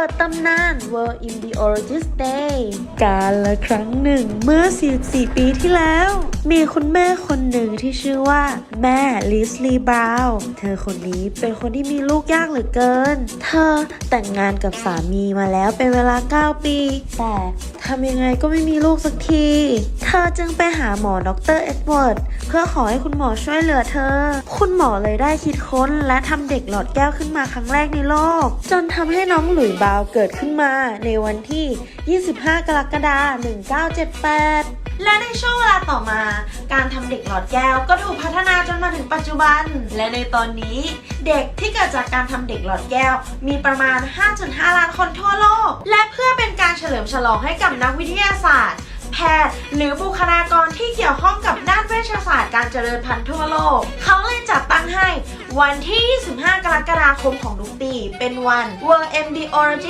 ปิดตำนาน World Embryologist Day การละครั้งหนึ่งเมื่อ 44 ปีที่แล้ว มีคุณแม่คนหนึ่งที่ชื่อว่า แม่ลิสลีบราวน์เธอคนนี้เป็นคนที่มีลูกยากเหลือเกิน เธอแต่งงานกับสามีมาแล้วเป็นเวลา 9 ปี แต่ ทำยังไงก็ไม่มีลูกสักที เธอจึงไปหาหมอดรเอ็ดเวิร์ดเพื่อขอให้คุณหมอช่วยเหลือเธอ คุณหมอเลยได้คิดค้นและทำเด็กหลอดแก้วขึ้นมาครั้งแรกในโลก จนทำให้น้องหลุยบาวเกิดขึ้นมาในวันที่ 25 กรกฎาคม 1978และในช่วงเวลาต่อมา การทำเด็กหลอดแก้วก็ถูกพัฒนาจนมาถึงปัจจุบัน และในตอนนี้ เด็กที่เกิดจากการทำเด็กหลอดแก้ว มีประมาณ 5.5 ล้านคนทั่วโล เฉลิมฉลองให้กับนักวิทยาศาสตร์ แพทย์ หรือบุคลากรที่เกี่ยวข้องกับด้านเวชศาสตร์การเจริญพันธุ์ทั่วโลก เขาเลยจัดตั้งให้วันที่ 25 กรกฎาคมของทุกปี เป็นวัน World Embryology